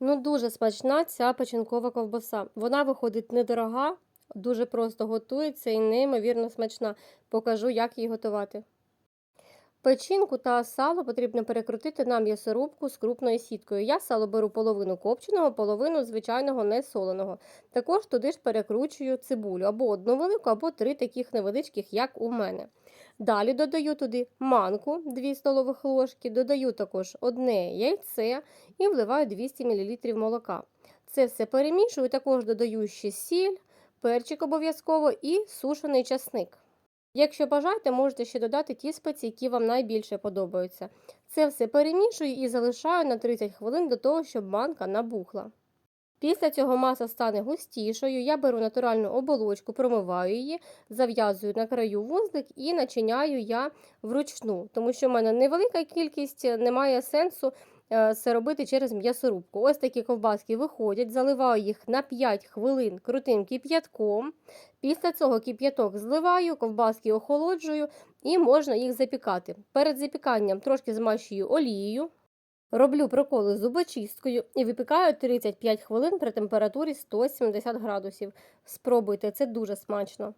Ну, дуже смачна ця печінкова ковбаса. Вона виходить недорога, дуже просто готується і неймовірно смачна. Покажу, як її готувати. Печінку та сало потрібно перекрутити на м'ясорубку з крупною сіткою. Я сало беру половину копченого, половину звичайного несоленого. Також туди ж перекручую цибулю або одну велику, або три таких невеличких, як у мене. Далі додаю туди манку 2 столових ложки, додаю також одне яйце і вливаю 200 мл молока. Це все перемішую, також додаю ще сіль, перчик обов'язково і сушений часник. Якщо бажаєте, можете ще додати ті спеції, які вам найбільше подобаються. Це все перемішую і залишаю на 30 хвилин до того, щоб манка набухла. Після цього маса стане густішою, я беру натуральну оболочку, промиваю її, зав'язую на краю вузлик і начиняю я вручну, тому що в мене невелика кількість, немає сенсу е, це робити через м'ясорубку. Ось такі ковбаски виходять, заливаю їх на 5 хвилин крутим кип'ятком. Після цього кип'яток зливаю, ковбаски охолоджую і можна їх запікати. Перед запіканням трошки змащую олією. Роблю проколи зубочисткою і випікаю 35 хвилин при температурі 170 градусів. Спробуйте, це дуже смачно.